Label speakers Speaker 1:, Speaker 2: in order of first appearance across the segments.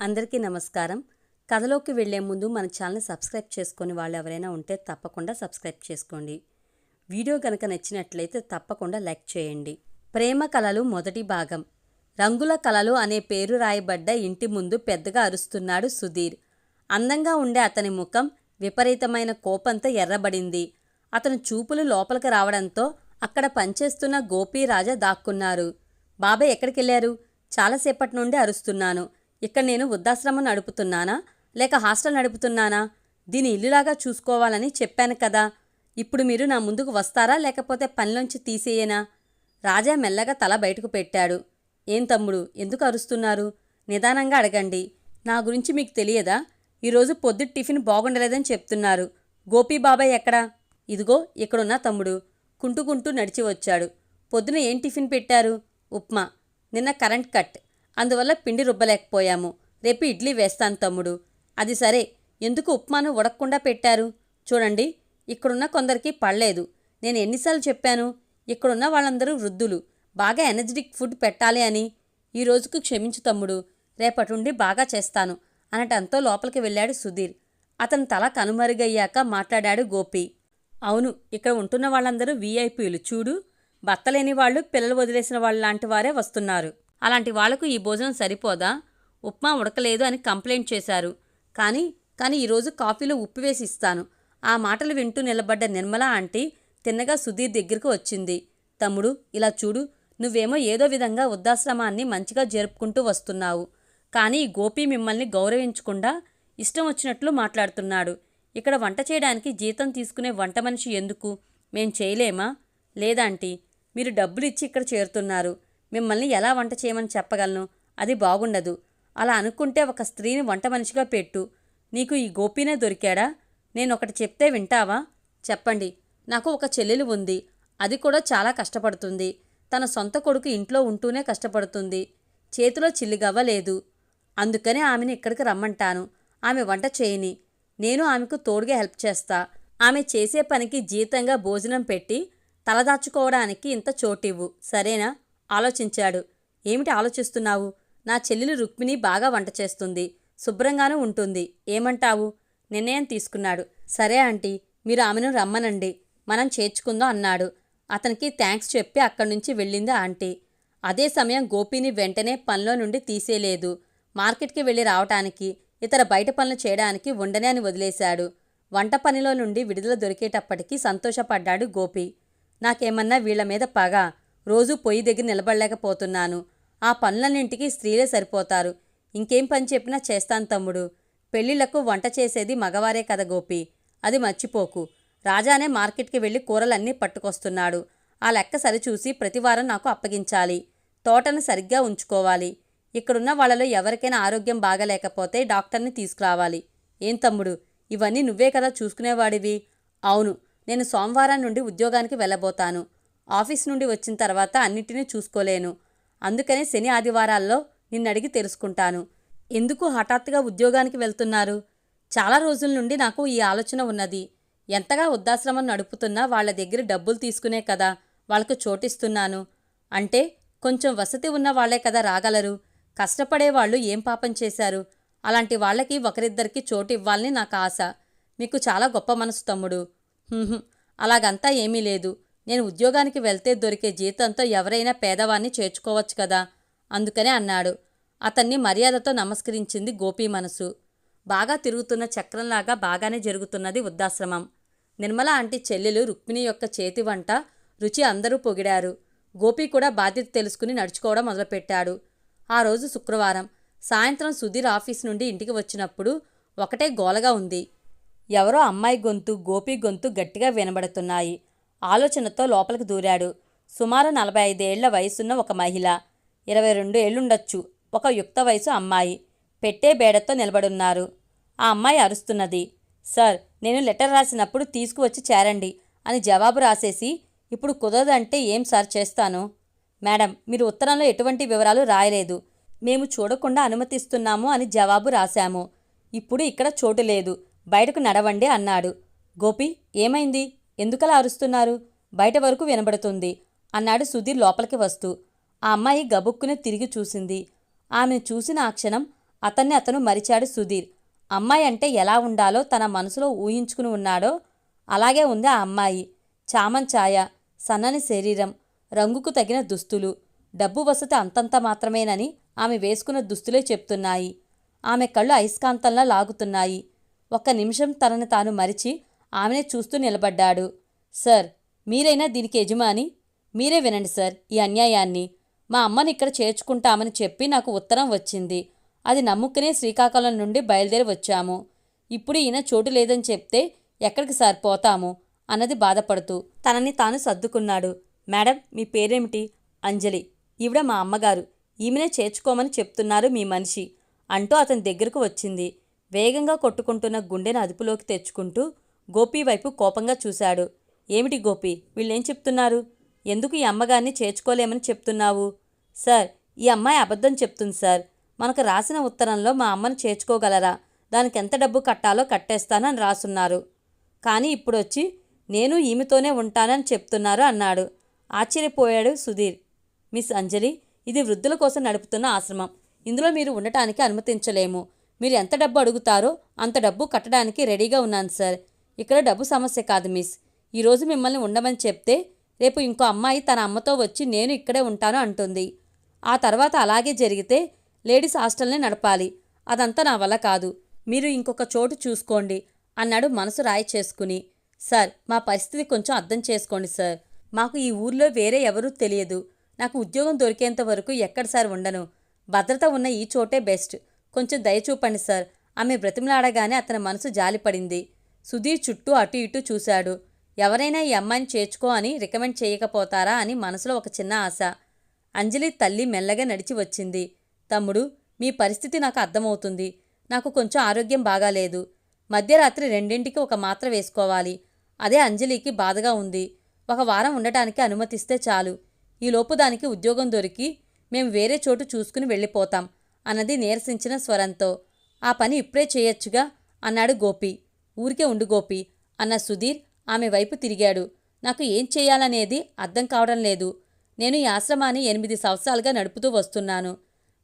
Speaker 1: అందరికీ నమస్కారం. కథలోకి వెళ్ళే ముందు మన ఛానల్ సబ్స్క్రైబ్ చేసుకొని వాళ్ళు ఎవరైనా ఉంటే తప్పకుండా సబ్స్క్రైబ్ చేసుకోండి. వీడియో కనుక నచ్చినట్లయితే తప్పకుండా లైక్ చేయండి. ప్రేమ కళలు మొదటి భాగం. రంగుల కళలు అనే పేరు రాయబడ్డ ఇంటి ముందు పెద్దగా అరుస్తున్నాడు సుధీర్. అందంగా ఉండే అతని ముఖం విపరీతమైన కోపంతో ఎర్రబడింది. అతను చూపులు లోపలికి రావడంతో అక్కడ పనిచేస్తున్న గోపీరాజా దాక్కున్నారు. బాబాయ్ ఎక్కడికెళ్ళారు చాలాసేపటి నుండి అరుస్తున్నాను. ఇక్కడ నేను వృద్ధాశ్రమం నడుపుతున్నానా? లేక హాస్టల్ నడుపుతున్నానా? దీని ఇల్లులాగా చూసుకోవాలని చెప్పాను కదా. ఇప్పుడు మీరు నా ముందుకు వస్తారా? లేకపోతే పనిలోంచి తీసేయేనా? రాజా మెల్లగా తల బయటకు పెట్టాడు. ఏం తమ్ముడు ఎందుకు అరుస్తున్నారు? నిదానంగా అడగండి. నా గురించి మీకు తెలియదా? ఈరోజు పొద్దు టిఫిన్ బాగుండలేదని చెప్తున్నారు. గోపీ బాబాయ్ ఎక్కడా? ఇదిగో ఇక్కడున్న తమ్ముడు. కుంటుకుంటూ నడిచి వచ్చాడు. పొద్దున ఏం టిఫిన్ పెట్టారు? ఉప్మా. నిన్న కరెంట్ కట్. అందువల్ల పిండి రుబ్బలేకపోయాము. రేపు ఇడ్లీ వేస్తాను తమ్ముడు. అది సరే. ఎందుకు ఉప్మాను ఉడకకుండా పెట్టారు? చూడండి. ఇక్కడున్న కొందరికి పడలేదు. నేను ఎన్నిసార్లు చెప్పాను. ఇక్కడున్న వాళ్ళందరూ వృద్ధులు. బాగా ఎనర్జెటిక్ ఫుడ్ పెట్టాలి అని. ఈ రోజుకు క్షమించు తమ్ముడు. రేపటుండి బాగా చేస్తాను అనటంతో లోపలికి వెళ్ళాడు సుధీర్. అతని తల కనుమరుగయ్యాక మాట్లాడాడు గోపి. అవును ఇక్కడ ఉంటున్న వాళ్ళందరూ వీఐపీలు. చూడు. భర్తలేని వాళ్ళు పిల్లలు వదిలేసిన వాళ్ళ లాంటి వారే వస్తున్నారు. అలాంటి వాళ్ళకు ఈ భోజనం సరిపోదా? ఉప్మా ఉడకలేదు అని కంప్లైంట్ చేశారు. కానీ కానీ ఈరోజు కాఫీలో ఉప్పు వేసి ఇస్తాను. ఆ మాటలు వింటూ నిలబడ్డ నిర్మల ఆంటీ తిన్నగా సుధీర్ దగ్గరకు వచ్చింది. తమ్ముడు ఇలా చూడు. నువ్వేమో ఏదో విధంగా వృద్ధాశ్రమాన్ని మంచిగా జరుపుకుంటూ వస్తున్నావు. కానీ గోపి మిమ్మల్ని గౌరవించకుండా ఇష్టం వచ్చినట్లు మాట్లాడుతున్నాడు. ఇక్కడ వంట చేయడానికి జీతం తీసుకునే వంట మనిషి ఎందుకు? మేం చేయలేమా? లేదాంటీ మీరు డబ్బులు ఇచ్చి ఇక్కడ చేరుతున్నారు. మిమ్మల్ని ఎలా వంట చేయమని చెప్పగలను? అది బాగుండదు. అలా అనుకుంటే ఒక స్త్రీని వంట మనిషిగా పెట్టు. నీకు ఈ గోపీనే దొరికాడా? నేను ఒకటి చెప్తే వింటావా? చెప్పండి. నాకు ఒక చెల్లెలు ఉంది. అది కూడా చాలా కష్టపడుతుంది. తన సొంత కొడుకు ఇంట్లో ఉంటూనే కష్టపడుతుంది. చేతిలో చిల్లిగవ్వ లేదు. అందుకనే ఆమెను ఇక్కడికి రమ్మంటాను. ఆమె వంట చేయని. నేను ఆమెకు తోడుగా హెల్ప్ చేస్తా. ఆమె చేసే పనికి జీతంగా భోజనం పెట్టి తలదాచుకోవడానికి ఇంత చోటివ్వు. సరేనా? ఆలోచించాడు. ఏమిటి ఆలోచిస్తున్నావు? నా చెల్లెలు రుక్మిణి బాగా వంట చేస్తుంది. శుభ్రంగానూ ఉంటుంది. ఏమంటావు? నిర్ణయం తీసుకున్నాడు. సరే ఆంటీ మీరు ఆమెను రమ్మనండి. మనం చేర్చుకుందాం అన్నాడు. అతనికి థ్యాంక్స్ చెప్పి అక్కడి నుంచి వెళ్ళింది ఆంటీ. అదే సమయం గోపిని వెంటనే పనిలో నుండి తీసేయలేదు మార్కెట్కి వెళ్ళి రావటానికి ఇతర బయట పనులు చేయడానికి ఉండనే అని వదిలేశాడు. వంట పనిలో నుండి విడుదల దొరికేటప్పటికీ సంతోషపడ్డాడు గోపి. నాకేమన్నా వీళ్ళ మీద పగ? రోజూ పొయ్యి దగ్గర నిలబడలేకపోతున్నాను. ఆ పనులన్నింటికి స్త్రీలే సరిపోతారు. ఇంకేం పని చెప్పినా చేస్తాను తమ్ముడు. పెళ్ళిళ్ళకు వంట చేసేది మగవారే కదా గోపి. అది మర్చిపోకు. రాజానే మార్కెట్కి వెళ్ళి కూరలన్నీ పట్టుకొస్తున్నాడు. ఆ లెక్క సరిచూసి ప్రతివారం నాకు అప్పగించాలి. తోటను సరిగ్గా ఉంచుకోవాలి. ఇక్కడున్న వాళ్ళలో ఎవరికైనా ఆరోగ్యం బాగలేకపోతే డాక్టర్ని తీసుకురావాలి. ఏం తమ్ముడు? ఇవన్నీ నువ్వే కదా చూసుకునేవాడివి? అవును నేను సోమవారం నుండి ఉద్యోగానికి వెళ్ళబోతాను. ఆఫీస్ నుండి వచ్చిన తర్వాత అన్నింటినీ చూసుకోలేను. అందుకనే శని ఆదివారాల్లో నిన్నడిగి తెలుసుకుంటాను. ఎందుకు హఠాత్తుగా ఉద్యోగానికి వెళ్తున్నారు? చాలా రోజుల నుండి నాకు ఈ ఆలోచన ఉన్నది. ఎంతగా వృద్ధాశ్రమం నడుపుతున్నా వాళ్ళ దగ్గర డబ్బులు తీసుకునే కదా వాళ్ళకు చోటిస్తున్నాను. అంటే కొంచెం వసతి ఉన్న వాళ్ళే కదా రాగలరు. కష్టపడే వాళ్ళు ఏం పాపం చేశారు? అలాంటి వాళ్ళకి ఒకరిద్దరికి చోటు ఇవ్వాలని నాకు ఆశ. మీకు చాలా గొప్ప మనసు తమ్ముడు. అలాగంతా ఏమీ లేదు. నేను ఉద్యోగానికి వెళ్తే దొరికే జీతంతో ఎవరైనా పేదవాన్ని చేర్చుకోవచ్చు కదా? అందుకనే అన్నాడు. అతన్ని మర్యాదతో నమస్కరించింది గోపీ మనసు. బాగా తిరుగుతున్న చక్రంలాగా బాగానే జరుగుతున్నది వృద్ధాశ్రమం. నిర్మల అంటి చెల్లెలు రుక్మిణి యొక్క చేతి వంట రుచి అందరూ పొగిడారు. గోపి కూడా బాధ్యత తెలుసుకుని నడుచుకోవడం మొదలుపెట్టాడు. ఆ రోజు శుక్రవారం. సాయంత్రం సుధీర్ ఆఫీస్ నుండి ఇంటికి వచ్చినప్పుడు ఒకటే గోలగా ఉంది. ఎవరో అమ్మాయి గొంతు గోపి గొంతు గట్టిగా వినబడుతున్నాయి. ఆలోచనతో లోపలికి దూరాడు. సుమారు నలభై ఐదేళ్ళ వయసున్న ఒక మహిళ. ఇరవై రెండు ఏళ్ళుండొచ్చు ఒక యుక్త వయసు అమ్మాయి. పెట్టే బేడతో నిలబడున్నారు. ఆ అమ్మాయి అరుస్తున్నది. సార్ నేను లెటర్ రాసినప్పుడు తీసుకువచ్చి చేరండి అని జవాబు రాసేసి ఇప్పుడు కుదరదంటే ఏం సార్ చేస్తాను? మేడం మీరు ఉత్తరంలో ఎటువంటి వివరాలు రాయలేదు. మేము చూడకుండా అనుమతిస్తున్నాము అని జవాబు రాశాము. ఇప్పుడు ఇక్కడ చోటు లేదు. బయటకు నడవండి అన్నాడు. గోపి ఏమైంది? ఎందుకలా అరుస్తున్నారు? బయట వరకు వినబడుతుంది. అన్నాడు సుధీర్ లోపలికి వస్తూ. ఆ అమ్మాయి గబుక్కుని తిరిగి చూసింది. ఆమెను చూసిన ఆ క్షణం అతన్ని అతను మరిచాడు సుధీర్. అమ్మాయి అంటే ఎలా ఉండాలో తన మనసులో ఊహించుకుని ఉన్నాడో అలాగే ఉంది ఆ అమ్మాయి. చామన్ ఛాయ సన్నని శరీరం రంగుకు తగిన దుస్తులు డబ్బు వసతి అంతంత మాత్రమేనని ఆమె వేసుకున్న దుస్తులే చెప్తున్నాయి. ఆమె కళ్ళు అయస్కాంతంలా లాగుతున్నాయి. ఒక్క నిమిషం తనని తాను మరిచి ఆమెనే చూస్తూ నిలబడ్డాడు. సార్ మీరైనా దీనికి యజమాని? మీరే వినండి సార్ ఈ అన్యాయాన్ని. మా అమ్మని ఇక్కడ చేర్చుకుంటామని చెప్పి నాకు ఉత్తరం వచ్చింది. అది నమ్ముకునే శ్రీకాకుళం నుండి బయలుదేరి వచ్చాము. ఇప్పుడు ఈయన చోటు లేదని చెప్తే ఎక్కడికి సార్ పోతాము? అన్నది బాధపడుతూ తనని తాను సర్దుకున్నాడు. మేడం మీ పేరేమిటి? అంజలి. ఈవిడ మా అమ్మగారు. ఈమెనే చేర్చుకోమని చెప్తున్నారు మీ మనిషి. అంటూ అతని దగ్గరకు వచ్చింది. వేగంగా కొట్టుకుంటున్న గుండెను అదుపులోకి తెచ్చుకుంటూ గోపి వైపు కోపంగా చూశాడు. ఏమిటి గోపి? వీళ్ళేం చెప్తున్నారు? ఎందుకు ఈ అమ్మగారిని చేర్చుకోలేమని చెప్తున్నావు? సార్ ఈ అమ్మాయి అబద్ధం చెప్తుంది సార్. మనకు రాసిన ఉత్తరంలో మా అమ్మను చేర్చుకోగలరా? దానికి ఎంత డబ్బు కట్టాలో కట్టేస్తానని రాసున్నారు. కానీ ఇప్పుడు వచ్చి నేను ఈమెతోనే ఉంటానని చెప్తున్నారు అన్నాడు. ఆశ్చర్యపోయాడు సుధీర్. మిస్ అంజలి ఇది వృద్ధుల కోసం నడుపుతున్న ఆశ్రమం. ఇందులో మీరు ఉండటానికి అనుమతించలేము. మీరు ఎంత డబ్బు అడుగుతారో అంత డబ్బు కట్టడానికి రెడీగా ఉన్నాను సార్. ఇక్కడ డబ్బు సమస్య కాదు మిస్. ఈరోజు మిమ్మల్ని ఉండమని చెప్తే రేపు ఇంకో అమ్మాయి తన అమ్మతో వచ్చి నేను ఇక్కడే ఉంటాను అంటుంది. ఆ తర్వాత అలాగే జరిగితే లేడీస్ హాస్టల్నే నడపాలి. అదంతా నా వల్ల కాదు. మీరు ఇంకొక చోటు చూసుకోండి అన్నాడు మనసు రాయి చేసుకుని. సార్ మా పరిస్థితి కొంచెం అర్థం చేసుకోండి సార్. మాకు ఈ ఊర్లో వేరే ఎవరూ తెలియదు. నాకు ఉద్యోగం దొరికేంత వరకు ఎక్కడ సార్ ఉండను? భద్రత ఉన్న ఈ చోటే బెస్ట్. కొంచెం దయ చూపండి సార్. ఆమె బ్రతిమలాడగానే అతని మనసు జాలిపడింది. సుధీర్ చుట్టూ అటు ఇటు చూశాడు. ఎవరైనా ఈ అమ్మాయిని చేర్చుకో అని రికమెండ్ చేయకపోతారా అని మనసులో ఒక చిన్న ఆశ. అంజలి తల్లి మెల్లగా నడిచి వచ్చింది. తమ్ముడు మీ పరిస్థితి నాకు అర్థమవుతుంది. నాకు కొంచెం ఆరోగ్యం బాగాలేదు. మధ్యరాత్రి రెండింటికి ఒక మాత్ర వేసుకోవాలి. అదే అంజలికి బాధగా ఉంది. ఒక వారం ఉండటానికి అనుమతిస్తే చాలు. ఈలోపు దానికి ఉద్యోగం దొరికి మేము వేరే చోటు చూసుకుని వెళ్ళిపోతాం అన్నది నీరసించిన స్వరంతో. ఆ పని ఇప్పుడే చేయొచ్చుగా అన్నాడు గోపి. ఊరికే ఉండు గోపి అన్న సుధీర్ ఆమె వైపు తిరిగాడు. నాకు ఏం చేయాలనేది అర్థం కావడం లేదు. నేను ఈ ఆశ్రమాన్ని ఎనిమిది సంవత్సరాలుగా నడుపుతూ వస్తున్నాను.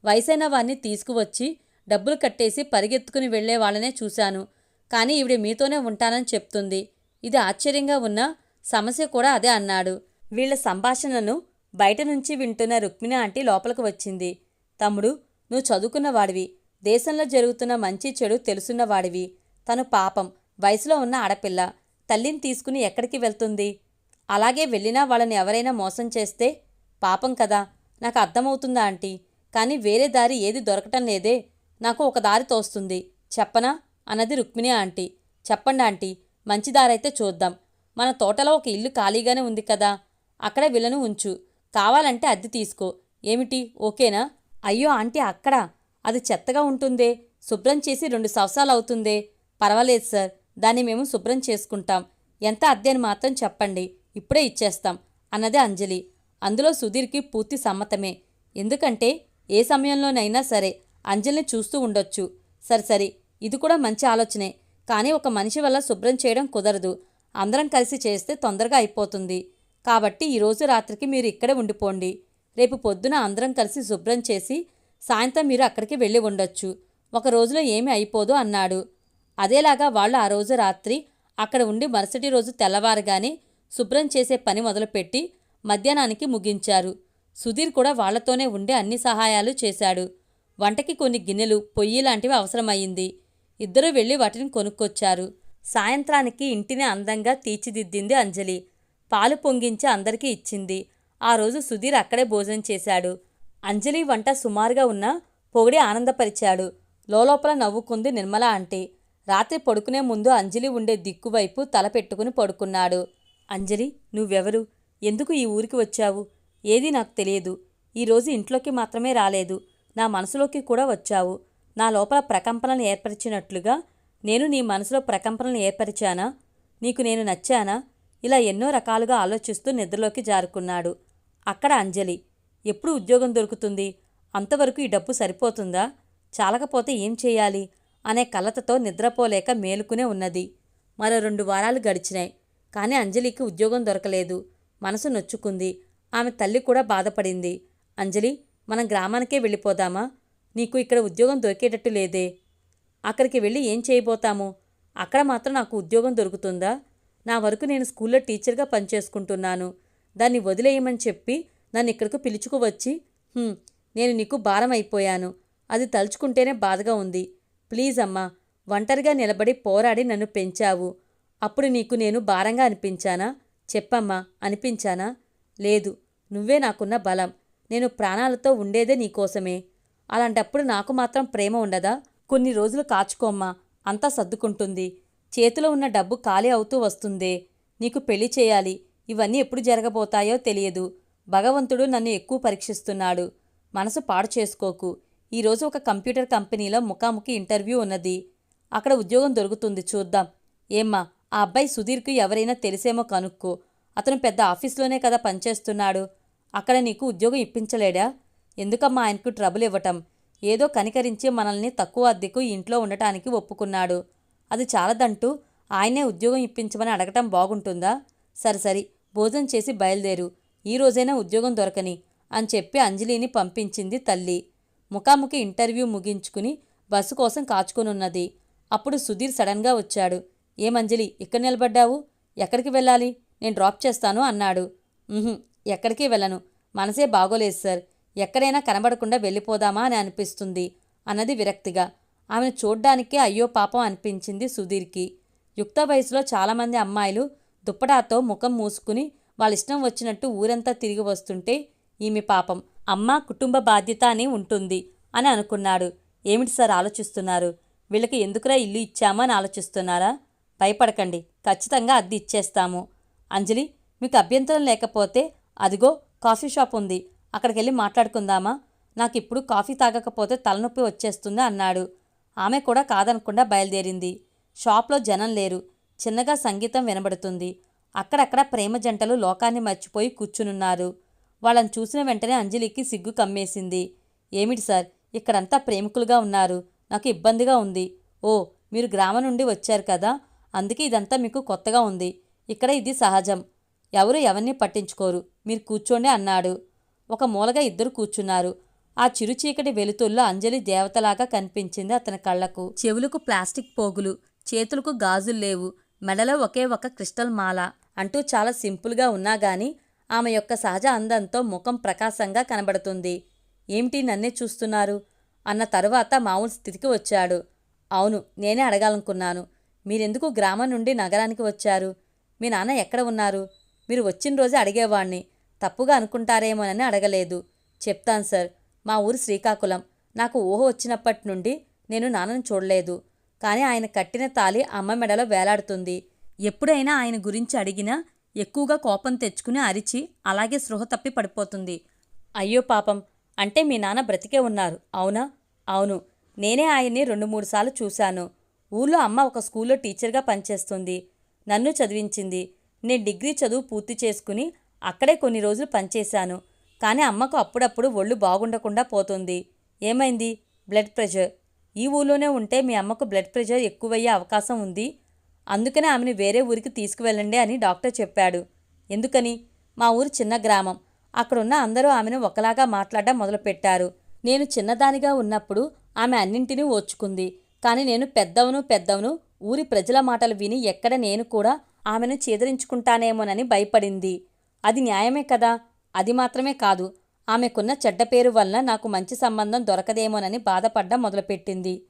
Speaker 1: వయసైన వారిని తీసుకువచ్చి డబ్బులు కట్టేసి పరిగెత్తుకుని వెళ్ళే వాళ్ళనే చూశాను. కానీ ఈవిడ మీతోనే ఉంటానని చెప్తుంది. ఇది ఆశ్చర్యంగా ఉన్న సమస్య కూడా అదే అన్నాడు. వీళ్ళ సంభాషణను బయట నుంచి వింటున్న రుక్మిణి ఆంటీ లోపలికి వచ్చింది. తమ్ముడు నువ్వు చదువుకున్నవాడివి. దేశంలో జరుగుతున్న మంచి చెడు తెలుసున్నవాడివి. తను పాపం. వయసులో ఉన్న ఆడపిల్ల తల్లిని తీసుకుని ఎక్కడికి వెళ్తుంది? అలాగే వెళ్ళినా వాళ్ళని ఎవరైనా మోసం చేస్తే? పాపం కదా. నాకు అర్థమవుతుందా ఆంటీ? కానీ వేరే దారి ఏది దొరకటం లేదే. నాకు ఒక దారి తోస్తుంది. చెప్పనా? అన్నది రుక్మిణి ఆంటీ. చెప్పండి ఆంటీ మంచి దారైతే చూద్దాం. మన తోటలో ఒక ఇల్లు ఖాళీగానే ఉంది కదా. అక్కడ విలను ఉంచు. కావాలంటే అద్దె తీసుకో. ఏమిటి? ఓకేనా? అయ్యో ఆంటీ అక్కడ. అది చెత్తగా ఉంటుందే. శుభ్రం చేసి రెండు సంవత్సరాలు అవుతుందే. పర్వాలేదు సార్. దాన్ని మేము శుభ్రం చేసుకుంటాం. ఎంత అద్దె అని మాత్రం చెప్పండి. ఇప్పుడే ఇచ్చేస్తాం. అన్నదే అంజలి. అందులో సుధీర్కి పూర్తి సమ్మతమే. ఎందుకంటే ఏ సమయంలోనైనా సరే అంజలిని చూస్తూ ఉండొచ్చు. సరే సరే ఇది కూడా మంచి ఆలోచనే. కానీ ఒక మనిషి వల్ల శుభ్రం చేయడం కుదరదు. అందరం కలిసి చేస్తే తొందరగా అయిపోతుంది. కాబట్టి ఈరోజు రాత్రికి మీరు ఇక్కడే ఉండిపోండి. రేపు పొద్దున అందరం కలిసి శుభ్రం చేసి సాయంత్రం మీరు అక్కడికి వెళ్ళి ఉండొచ్చు. ఒక రోజులో ఏమి అయిపోదు అన్నాడు. అదేలాగా వాళ్ళు ఆ రోజు రాత్రి అక్కడ ఉండి మరుసటి రోజు తెల్లవారుగానే శుభ్రం చేసే పని మొదలుపెట్టి మధ్యాహ్నానికి ముగించారు. సుధీర్ కూడా వాళ్ళతోనే ఉండి అన్ని సహాయాలు చేశాడు. వంటకి కొన్ని గిన్నెలు పొయ్యి లాంటివి అవసరమయ్యింది. ఇద్దరూ వెళ్ళి వాటిని కొనుక్కొచ్చారు. సాయంత్రానికి ఇంటిని అందంగా తీర్చిదిద్దింది అంజలి. పాలు పొంగించి అందరికీ ఇచ్చింది. ఆ రోజు సుధీర్ అక్కడే భోజనం చేశాడు. అంజలి వంట సుమారుగా ఉన్నా పొగిడి ఆనందపరిచాడు. లోలోపల నవ్వుకుంది నిర్మల ఆంటీ. రాత్రి పడుకునే ముందు అంజలి ఉండే దిక్కువైపు తల పెట్టుకుని పడుకున్నాడు. అంజలి నువ్వెవరు? ఎందుకు ఈ ఊరికి వచ్చావు? ఏదీ నాకు తెలియదు. ఈరోజు ఇంట్లోకి మాత్రమే రాలేదు. నా మనసులోకి కూడా వచ్చావు. నా లోపల ప్రకంపనలు ఏర్పరిచినట్లుగా నేను నీ మనసులో ప్రకంపనలు ఏర్పరిచానా? నీకు నేను నచ్చానా? ఇలా ఎన్నో రకాలుగా ఆలోచిస్తూ నిద్రలోకి జారుకున్నాడు. అక్కడ అంజలి ఎప్పుడు ఉద్యోగం దొరుకుతుంది? అంతవరకు ఈ డబ్బు సరిపోతుందా? చాలకపోతే ఏం చేయాలి? అనే కలతతో నిద్రపోలేక మేలుకునే ఉన్నది. మరో రెండు వారాలు గడిచినాయి. కానీ అంజలికి ఉద్యోగం దొరకలేదు. మనసు నొచ్చుకుంది. ఆమె తల్లి కూడా బాధపడింది. అంజలి మనం గ్రామానికే వెళ్ళిపోదామా? నీకు ఇక్కడ ఉద్యోగం దొరికేటట్టు లేదే. అక్కడికి వెళ్ళి ఏం చేయబోతాము? అక్కడ మాత్రం నాకు ఉద్యోగం దొరుకుతుందా? నా వరకు నేను స్కూల్లో టీచర్గా పనిచేసుకుంటున్నాను. దాన్ని వదిలేయమని చెప్పి నన్ను ఇక్కడికి పిలుచుకువచ్చి నేను నీకు భారం అయిపోయాను. అది తలుచుకుంటేనే బాధగా ఉంది. ప్లీజ్ అమ్మా ఒంటరిగా నిలబడి పోరాడి నన్ను పెంచావు. అప్పుడు నీకు నేను భారంగా అనిపించానా? చెప్పమ్మా అనిపించానా? లేదు నువ్వే నాకున్న బలం. నేను ప్రాణాలతో ఉండేదే నీకోసమే. అలాంటప్పుడు నాకు మాత్రం ప్రేమ ఉండదా? కొన్ని రోజులు కాచుకోమ్మా అంతా సర్దుకుంటుంది. చేతిలో ఉన్న డబ్బు ఖాళీ అవుతూ వస్తుందే. నీకు పెళ్ళి చేయాలి. ఇవన్నీ ఎప్పుడు జరగబోతాయో తెలియదు. భగవంతుడు నన్ను ఎక్కువ పరీక్షిస్తున్నాడు. మనసు పాడు చేసుకోకు. ఈరోజు ఒక కంప్యూటర్ కంపెనీలో ముఖాముఖి ఇంటర్వ్యూ ఉన్నది. అక్కడ ఉద్యోగం దొరుకుతుంది చూద్దాం. ఏమ్మా ఆ అబ్బాయి సుధీర్కు ఎవరైనా తెలిసేమో కనుక్కో. అతను పెద్ద ఆఫీస్లోనే కదా పనిచేస్తున్నాడు. అక్కడ నీకు ఉద్యోగం ఇప్పించలేడా? ఎందుకమ్మా ఆయనకు ట్రబుల్ ఇవ్వటం? ఏదో కనికరించి మనల్ని తక్కువ అద్దెకు ఇంట్లో ఉండటానికి ఒప్పుకున్నాడు. అది చాలదంటూ ఆయనే ఉద్యోగం ఇప్పించమని అడగటం బాగుంటుందా? సరి సరి భోజనం చేసి బయలుదేరు. ఈ రోజైనా ఉద్యోగం దొరకని అని చెప్పి అంజలిని పంపించింది తల్లి. ముఖాముఖి ఇంటర్వ్యూ ముగించుకుని బస్సు కోసం కాచుకొనున్నది. అప్పుడు సుధీర్ సడన్గా వచ్చాడు. ఏమంజలి ఇక్కడ నిలబడ్డావు? ఎక్కడికి వెళ్ళాలి? నేను డ్రాప్ చేస్తాను అన్నాడు. "ఉహుం, ఎక్కడికి వెళ్ళను. మనసే బాగోలేదు సార్. ఎక్కడైనా కనబడకుండా వెళ్ళిపోదామా అని అనిపిస్తుంది అన్నది విరక్తిగా. ఆమెను చూడ్డానికే అయ్యో పాపం అనిపించింది సుధీర్కి. యుక్త వయసులో చాలామంది అమ్మాయిలు దుప్పటాతో ముఖం మూసుకుని వాళ్ళిష్టం వచ్చినట్టు ఊరంతా తిరిగి వస్తుంటే ఈమె పాపం. అమ్మ కుటుంబ బాధ్యత అని ఉంటుంది అని అనుకున్నాడు. ఏమిటి సార్ ఆలోచిస్తున్నారు? వీళ్ళకి ఎందుకురా ఇల్లు ఇచ్చామని ఆలోచిస్తున్నారా? భయపడకండి ఖచ్చితంగా అద్దె ఇచ్చేస్తాము. అంజలి మీకు అభ్యంతరం లేకపోతే అదిగో కాఫీ షాప్ ఉంది అక్కడికి వెళ్ళి మాట్లాడుకుందామా? నాకు ఇప్పుడు కాఫీ తాగకపోతే తలనొప్పి వచ్చేస్తుంది అన్నాడు. ఆమె కూడా కాదనకుండా బయలుదేరింది. షాప్లో జనం లేరు చిన్నగా సంగీతం వినబడుతుంది. అక్కడక్కడ ప్రేమ జంటలు లోకాన్ని మర్చిపోయి కూర్చునున్నారు. వాళ్ళని చూసిన వెంటనే అంజలికి సిగ్గు కమ్మేసింది. ఏమిటి సార్? ఇక్కడంతా ప్రేమికులుగా ఉన్నారు. నాకు ఇబ్బందిగా ఉంది. ఓ మీరు గ్రామం నుండి వచ్చారు కదా? అందుకే ఇదంతా మీకు కొత్తగా ఉంది. ఇక్కడ ఇది సహజం. ఎవరు ఎవరిని పట్టించుకోరు. మీరు కూర్చోండి అన్నాడు. ఒక మూలగా ఇద్దరు కూర్చున్నారు. ఆ చిరుచీకటి వెలుతుల్లో అంజలి దేవతలాగా కనిపించింది అతని కళ్ళకు. చెవులకు ప్లాస్టిక్ పోగులు చేతులకు గాజులు లేవు. మెడలో ఒకే ఒక క్రిస్టల్ మాల అంటూ చాలా సింపుల్గా ఉన్నా గాని ఆమె యొక్క సహజ అందంతో ముఖం ప్రకాశంగా కనబడుతుంది. ఏమిటి నన్నే చూస్తున్నారు? అన్న తరువాత మామూలు స్థితికి వచ్చాడు. అవును నేనే అడగాలనుకున్నాను. మీరెందుకు గ్రామం నుండి నగరానికి వచ్చారు? మీ నాన్న ఎక్కడ ఉన్నారు? మీరు వచ్చిన రోజే అడిగేవాణ్ణి. తప్పుగా అనుకుంటారేమోనని అడగలేదు. చెప్తాను సార్ మా ఊరు శ్రీకాకుళం. నాకు ఊహ వచ్చినప్పటి నుండి నేను నాన్నను చూడలేదు. కానీ ఆయన కట్టిన తాలి అమ్మ మెడలో వేలాడుతుంది. ఎప్పుడైనా ఆయన గురించి అడిగినా ఎక్కువగా కోపం తెచ్చుకుని అరిచి అలాగే స్పృహ తప్పి పడిపోతుంది. అయ్యో పాపం అంటే మీ నాన్న బ్రతికే ఉన్నారు. అవునా? అవును. నేనే ఆయన్ని రెండు మూడు సార్లు చూశాను. ఊళ్ళో అమ్మ ఒక స్కూల్లో టీచర్గా పనిచేస్తుంది. నన్ను చదివించింది. నేను డిగ్రీ చదువు పూర్తి చేసుకుని అక్కడే కొన్ని రోజులు పనిచేశాను. కానీ అమ్మకు అప్పుడప్పుడు ఒళ్ళు బాగుండకుండా పోతుంది. ఏమైంది? Blood pressure. ఈ ఊళ్ళోనే ఉంటే మీ అమ్మకు బ్లడ్ ప్రెషర్ ఎక్కువయ్యే అవకాశం ఉంది. అందుకనే ఆమెను వేరే ఊరికి తీసుకువెళ్ళండి అని డాక్టర్ చెప్పాడు. ఎందుకని? మా ఊరు చిన్న గ్రామం. అక్కడున్న అందరూ ఆమెను ఒకలాగా మాట్లాడడం మొదలుపెట్టారు. నేను చిన్నదానిగా ఉన్నప్పుడు ఆమె అన్నింటినీ ఓర్చుకుంది. కానీ నేను పెద్దవను పెద్దవను ఊరి ప్రజల మాటలు విని ఎక్కడ నేను కూడా ఆమెను చేదరించుకుంటానేమోనని భయపడింది. అది న్యాయమే కదా? అది మాత్రమే కాదు. ఆమెకున్న చెడ్డ పేరు వలన నాకు మంచి సంబంధం దొరకదేమోనని బాధపడ్డం మొదలుపెట్టింది.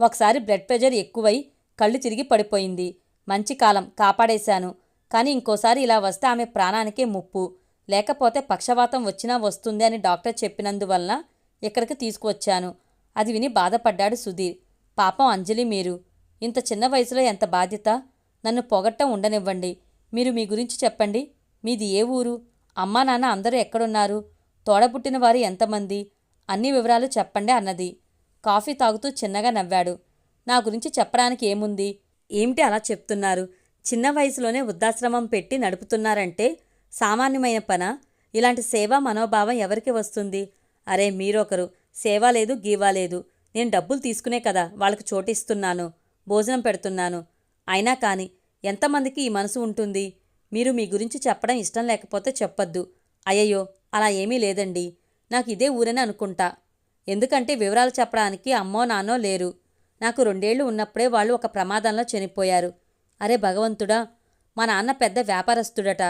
Speaker 1: ఒకసారి బ్లడ్ ప్రెషర్ ఎక్కువై కళ్ళు తిరిగి పడిపోయింది. మంచి కాలం కాపాడేశాను. కానీ ఇంకోసారి ఇలా వస్తే ఆమె ప్రాణానికే ముప్పు. లేకపోతే పక్షవాతం వచ్చినా వస్తుంది అని డాక్టర్ చెప్పినందువలన ఇక్కడికి తీసుకువచ్చాను. అది విని బాధపడ్డాడు సుధీర్. పాపం అంజలి మీరు. ఇంత చిన్న వయసులో ఎంత బాధ్యత? నన్ను పొగట్టం ఉండనివ్వండి. మీరు మీ గురించి చెప్పండి. మీది ఏ ఊరు? అమ్మా నాన్న అందరూ ఎక్కడున్నారు? తోడబుట్టిన వారు ఎంతమంది? అన్ని వివరాలు చెప్పండి అన్నది. కాఫీ తాగుతూ చిన్నగా నవ్వాడు. నా గురించి చెప్పడానికి ఏముంది? ఏమిటి అలా చెప్తున్నారు? చిన్న వయసులోనే వృద్ధాశ్రమం పెట్టి నడుపుతున్నారంటే సామాన్యమైన పన? ఇలాంటి సేవా మనోభావం ఎవరికి వస్తుంది? అరే మీరొకరు. సేవ లేదు గీవా లేదు. నేను డబ్బులు తీసుకునే కదా వాళ్ళకి చోటిస్తున్నాను. భోజనం పెడుతున్నాను. అయినా కానీ ఎంతమందికి ఈ మనసు ఉంటుంది? మీరు మీ గురించి చెప్పడం ఇష్టం లేకపోతే చెప్పొద్దు. అయ్యయ్యో అలా ఏమీ లేదండి. నాకు ఇదే ఊరని అనుకుంటా. ఎందుకంటే వివరాలు చెప్పడానికి అమ్మో నాన్నో లేరు. నాకు రెండేళ్ళు ఉన్నప్పుడే వాళ్ళు ఒక ప్రమాదంలో చనిపోయారు. అరే భగవంతుడా మా నాన్న పెద్ద వ్యాపారస్తుడట.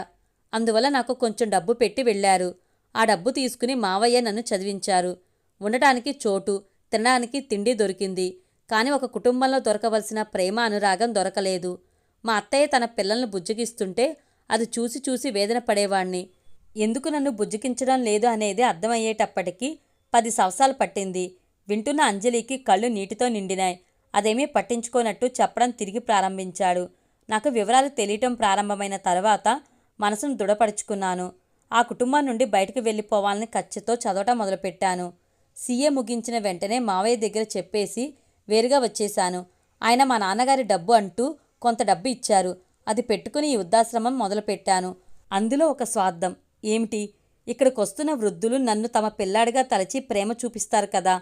Speaker 1: అందువల్ల నాకు కొంచెం డబ్బు పెట్టి వెళ్ళారు. ఆ డబ్బు తీసుకుని మావయ్య నన్ను చదివించారు. ఉండటానికి చోటు తినడానికి తిండి దొరికింది. కానీ ఒక కుటుంబంలో దొరకవలసిన ప్రేమ అనురాగం దొరకలేదు. మా అత్తయ్య తన పిల్లల్ని బుజ్జగిస్తుంటే అది చూసి చూసి వేదన పడేవాణ్ణి. ఎందుకు నన్ను బుజ్జగించడం లేదు అనేది అర్థమయ్యేటప్పటికీ పది సంవత్సరాలు పట్టింది. వింటున్న అంజలికి కళ్ళు నీటితో నిండినాయి. అదేమీ పట్టించుకోనట్టు చెప్పడం తిరిగి ప్రారంభించాడు. నాకు వివరాలు తెలియటం ప్రారంభమైన తర్వాత మనసును దృఢపరుచుకున్నాను. ఆ కుటుంబం నుండి బయటకు వెళ్ళిపోవాలని ఖర్చుతో చదవటం మొదలుపెట్టాను. సీఏ ముగించిన వెంటనే మావయ్య దగ్గర చెప్పేసి వేరుగా వచ్చేశాను. ఆయన మా నాన్నగారి డబ్బు అంటూ కొంత డబ్బు ఇచ్చారు. అది పెట్టుకుని ఈ వృద్ధాశ్రమం మొదలుపెట్టాను. అందులో ఒక స్వార్థం. ఏమిటి? ఇక్కడికి వస్తున్న వృద్ధులు నన్ను తమ పిల్లాడిగా తలచి ప్రేమ చూపిస్తారు కదా.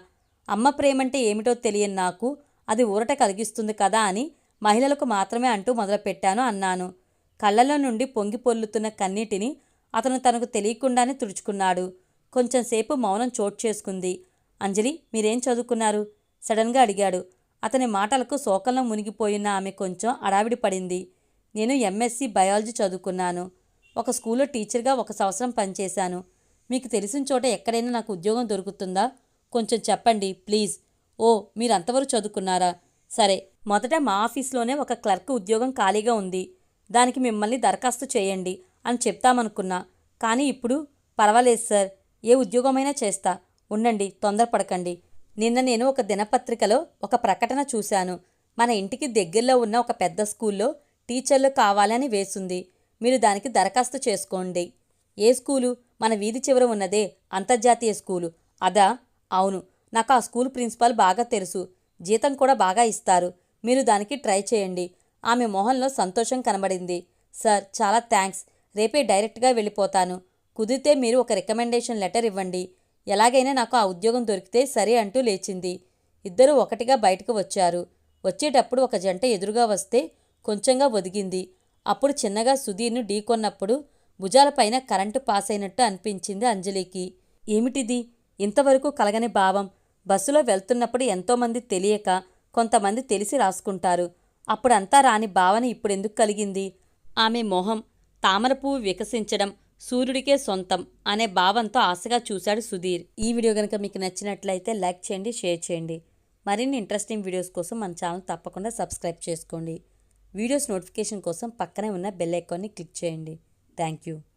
Speaker 1: అమ్మ ప్రేమంటే ఏమిటో తెలియని నాకు అది ఊరట కలిగిస్తుంది కదా అని మహిళలకు మాత్రమే అంటూ మొదలుపెట్టాను అన్నాను. కళ్ళలో నుండి పొంగి పొల్లుతున్న కన్నీటిని అతను తనకు తెలియకుండానే తుడుచుకున్నాడు. కొంచెంసేపు మౌనం చోటు చేసుకుంది. అంజలి మీరేం చదువుకున్నారు? సడన్గా అడిగాడు. అతని మాటలకు శోకంలో మునిగిపోయిన ఆమె కొంచెం అడావిడి పడింది. నేను ఎంఎస్సి బయాలజీ చదువుకున్నాను. ఒక స్కూల్లో టీచర్గా ఒక సంవత్సరం పనిచేశాను. మీకు తెలిసిన చోట ఎక్కడైనా నాకు ఉద్యోగం దొరుకుతుందా? కొంచెం చెప్పండి ప్లీజ్. ఓ మీరు అంతవరకు చదువుకున్నారా? సరే మొదట మా ఆఫీస్లోనే ఒక క్లర్క్ ఉద్యోగం ఖాళీగా ఉంది. దానికి మిమ్మల్ని దరఖాస్తు చేయండి అని చెప్తామనుకున్నా. కానీ ఇప్పుడు పర్వాలేదు సార్ ఏ ఉద్యోగమైనా చేస్తా. ఉండండి తొందరపడకండి. నిన్న నేను ఒక దినపత్రికలో ఒక ప్రకటన చూశాను. మన ఇంటికి దగ్గరలో ఉన్న ఒక పెద్ద స్కూల్లో టీచర్లు కావాలని వేసుంది. మీరు దానికి దరఖాస్తు చేసుకోండి. ఏ స్కూలు? మన వీధి చివర ఉన్నదే అంతర్జాతీయ స్కూలు. అదా? అవును నాకు ఆ స్కూల్ ప్రిన్సిపాల్ బాగా తెలుసు. జీతం కూడా బాగా ఇస్తారు. మీరు దానికి ట్రై చేయండి. ఆమె మొహంలో సంతోషం కనబడింది. సార్ చాలా థ్యాంక్స్. రేపే డైరెక్ట్గా వెళ్ళిపోతాను. కుదిరితే మీరు ఒక రికమెండేషన్ లెటర్ ఇవ్వండి. ఎలాగైనా నాకు ఆ ఉద్యోగం దొరికితే సరే అంటూ లేచింది. ఇద్దరూ ఒకటిగా బయటకు వచ్చారు. వచ్చేటప్పుడు ఒక జంట ఎదురుగా వస్తే కొంచెంగా ఒదిగింది. అప్పుడు చిన్నగా సుధీర్ను ఢీకొన్నప్పుడు భుజాలపైన కరెంటు పాస్ అయినట్టు అనిపించింది అంజలికి. ఏమిటిది? ఇంతవరకు కలగని భావం. బస్సులో వెళ్తున్నప్పుడు ఎంతోమంది తెలియక కొంతమంది తెలిసి రాసుకుంటారు. అప్పుడంతా రాని భావన ఇప్పుడెందుకు కలిగింది? ఆమె మొహం తామర పువ్వు వికసించడం సూర్యుడికే సొంతం అనే భావంతో ఆశగా చూశాడు సుధీర్. ఈ వీడియో కనుక మీకు నచ్చినట్లయితే లైక్ చేయండి షేర్ చేయండి. మరిన్ని ఇంట్రెస్టింగ్ వీడియోస్ కోసం మన ఛానల్ తప్పకుండా సబ్స్క్రైబ్ చేసుకోండి. వీడియోస్ నోటిఫికేషన్ కోసం పక్కనే ఉన్న బెల్ ఐకాన్ని క్లిక్ చేయండి. Thank you.